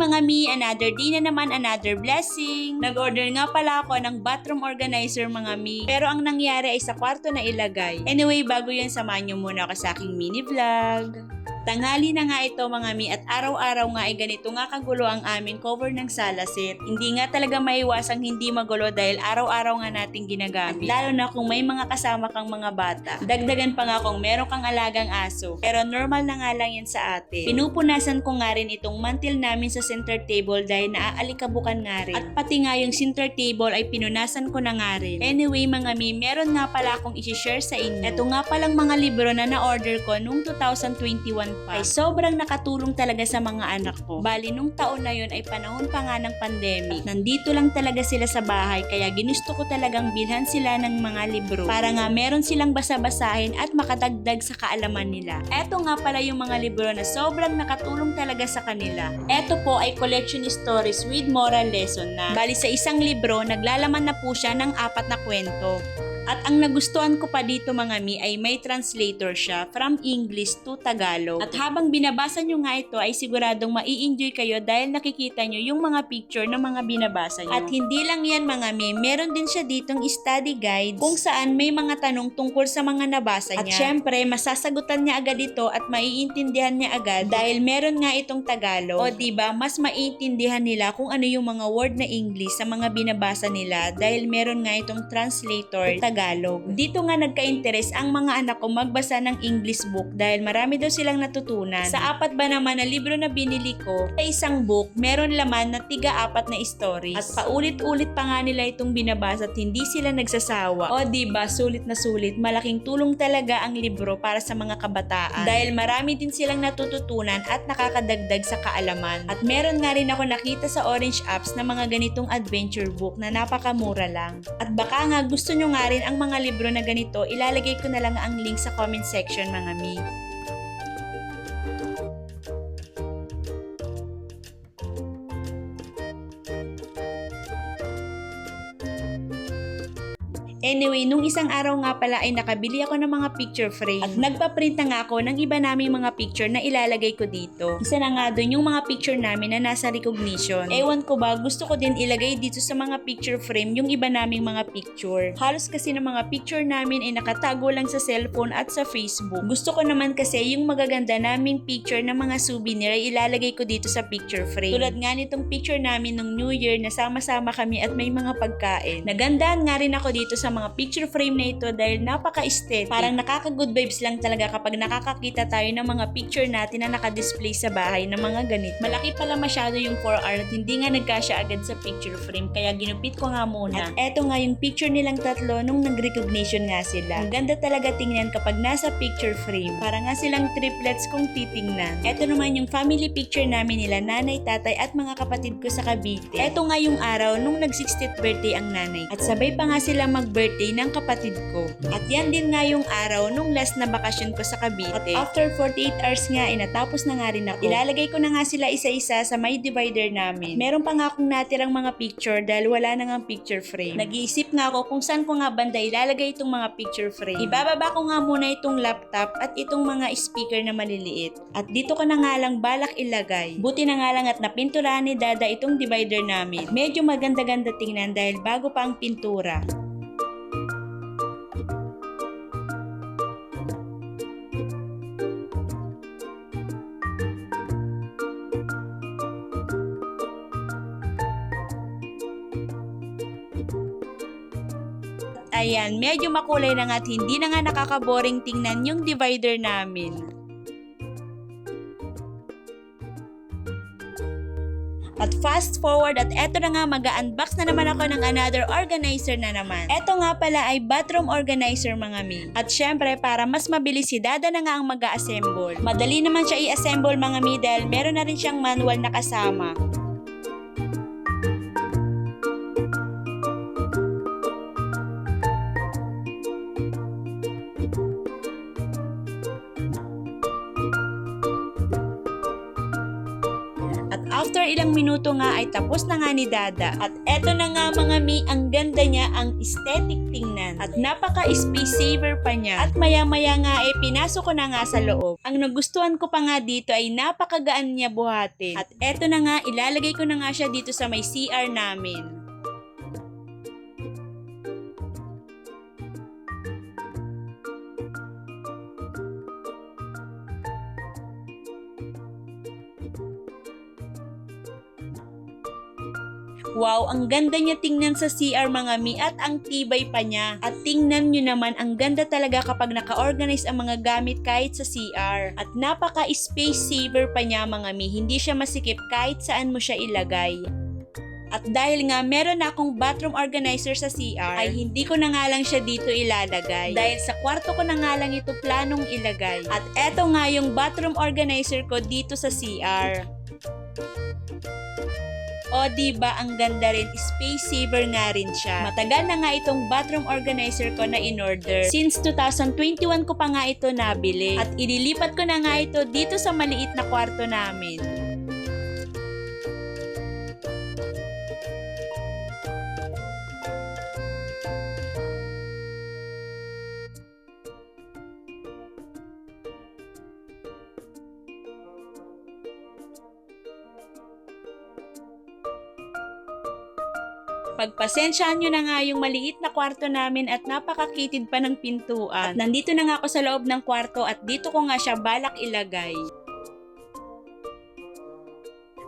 mga mi, another day na naman, another blessing. Nag-order nga pala ako ng bathroom organizer mga mi. Pero ang nangyari ay sa kwarto na ilagay. Anyway, bago yan, samahan nyo muna ako sa aking mini vlog. Tanghali na nga ito mga mi at araw-araw nga ay ganito nga kagulo ang aming cover ng salasit. Hindi nga talaga maiwasang hindi magulo dahil araw-araw nga nating ginagamit. Lalo na kung may mga kasama kang mga bata. Dagdagan pa nga kung meron kang alagang aso. Pero normal na nga lang yan sa atin. Pinupunasan ko nga rin itong mantil namin sa center table dahil naaalikabukan nga rin. At pati nga yung center table ay pinunasan ko na nga rin. Anyway mga mi, meron nga pala akong isi-share sa inyo. Ito nga palang mga libro na na-order ko nung 2021 pa. Ay sobrang nakatulong talaga sa mga anak ko. Bali, nung taon na yun ay panahon pa nga ng pandemic. Nandito lang talaga sila sa bahay kaya ginusto ko talagang bilhan sila ng mga libro para nga meron silang basa-basahin at makadagdag sa kaalaman nila. Eto nga pala yung mga libro na sobrang nakatulong talaga sa kanila. Eto po ay collection stories with moral lesson na. Bali sa isang libro, naglalaman na po siya ng apat na kwento. At ang nagustuhan ko pa dito mga mi ay may translator siya from English to Tagalog. At habang binabasa nyo nga ito ay siguradong mai-enjoy kayo dahil nakikita nyo yung mga picture ng mga binabasa nyo. At hindi lang yan mga mi, meron din siya ditong study guide kung saan may mga tanong tungkol sa mga nabasa niya. At syempre, masasagutan niya agad ito at maiintindihan niya agad dahil meron nga itong Tagalog. O diba, mas maiintindihan nila kung ano yung mga word na English sa mga binabasa nila dahil meron nga itong translator Tagalog. Dito nga nagka-interes ang mga anak ko magbasa ng English book dahil marami daw silang natutunan. Sa apat ba naman na libro na binili ko, sa isang book, meron laman na tiga-apat na stories. At paulit-ulit pa nga nila itong binabasa at hindi sila nagsasawa. O diba, sulit na sulit, malaking tulong talaga ang libro para sa mga kabataan. Dahil marami din silang natututunan at nakakadagdag sa kaalaman. At meron nga rin ako nakita sa Orange Apps na mga ganitong adventure book na napakamura lang. At baka nga gusto nyo nga rin ang mga libro na ganito, ilalagay ko na lang ang link sa comment section mga mi. Anyway, nung isang araw nga pala ay nakabili ako ng mga picture frame. At nagpa-print na nga ako ng iba naming mga picture na ilalagay ko dito. Isa na nga doon yung mga picture namin na nasa recognition. Ewan ko ba, gusto ko din ilagay dito sa mga picture frame yung iba naming mga picture. Halos kasi ng mga picture namin ay nakatago lang sa cellphone at sa Facebook. Gusto ko naman kasi yung magaganda naming picture ng mga souvenir ay ilalagay ko dito sa picture frame. Tulad nga nitong picture namin nung New Year na sama-sama kami at may mga pagkain. Nagandaan nga rin ako dito sa mga picture frame na ito dahil napaka-aesthetic. Parang nakaka-good vibes lang talaga kapag nakakakita tayo ng mga picture natin na nakadisplay sa bahay ng mga ganit. Malaki pala masyado yung 4R at hindi nga nagkasya agad sa picture frame kaya ginupit ko nga muna. At eto nga yung picture nilang tatlo nung nag-recognition nga sila. Ang ganda talaga tingnan kapag nasa picture frame. Para nga silang triplets kung titingnan. Eto naman yung family picture namin nila nanay, tatay at mga kapatid ko sa Cavite. Eto nga yung araw nung nag-60th birthday ang nanay. At sabay pa nga sila mag-birthday ng kapatid ko. At yan din nga yung araw nung last na bakasyon ko sa Cavite. At after 48 hours nga, ay natapos na nga rin ako. Ilalagay ko na nga sila isa-isa sa may divider namin. Meron pa nga akong natirang mga picture dahil wala na nga picture frame. Nag-iisip nga ako kung saan ko nga banda ilalagay itong mga picture frame. Ibababa ko nga muna itong laptop at itong mga speaker na maliliit. At dito ko na nga lang balak ilagay. Buti na nga lang at napinturahan ni Dada itong divider namin. Medyo maganda-ganda tingnan dahil bago pa ang pintura. Ayan, medyo makulay na nga at hindi na nga nakakaboring tingnan yung divider namin. At fast forward at eto na nga mag-unbox na naman ako ng another organizer na naman. Eto nga pala ay bathroom organizer mga mi. At syempre para mas mabilis si Dada na nga ang mag-assemble. Madali naman siya i-assemble mga mi dahil meron na rin siyang manual na kasama. After ilang minuto nga ay tapos na nga ni Dada. At eto na nga mga mi, ang ganda niya, ang aesthetic tingnan. At napaka-space saver pa niya. At maya-maya nga eh, pinasok ko na nga sa loob. Ang nagustuhan ko pa nga dito ay napakagaan niya buhatin. At eto na nga, ilalagay ko na nga siya dito sa may CR namin. Wow, ang ganda niya tingnan sa CR mga mi at ang tibay pa niya. At tingnan nyo naman, ang ganda talaga kapag naka-organize ang mga gamit kahit sa CR. At napaka-space saver pa niya mga mi, hindi siya masikip kahit saan mo siya ilagay. At dahil nga meron na akong bathroom organizer sa CR, ay hindi ko na nga lang siya dito ilalagay. Dahil sa kwarto ko na nga lang ito planong ilagay. At eto nga yung bathroom organizer ko dito sa CR. O di ba ang ganda rin, space saver nga rin siya. Matagal na nga itong bathroom organizer ko na in order. Since 2021 ko pa nga ito nabili. At ililipat ko na nga ito dito sa maliit na kwarto namin. Pagpasensyaan nyo na nga yung maliit na kwarto namin at napakakitid pa ng pintuan. At nandito na nga ako sa loob ng kwarto at dito ko nga siya balak ilagay.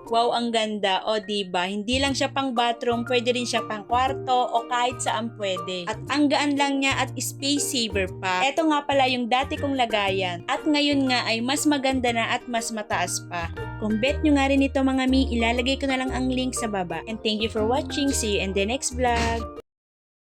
Wow, ang ganda. O, diba? Hindi lang siya pang bathroom, pwede rin siya pang kwarto o kahit saan pwede. At ang gaan lang niya at space saver pa. Ito nga pala yung dati kong lagayan. At ngayon nga ay mas maganda na at mas mataas pa. Kung bet nyo nga rin ito mga mi, ilalagay ko na lang ang link sa baba. And thank you for watching. See you in the next vlog.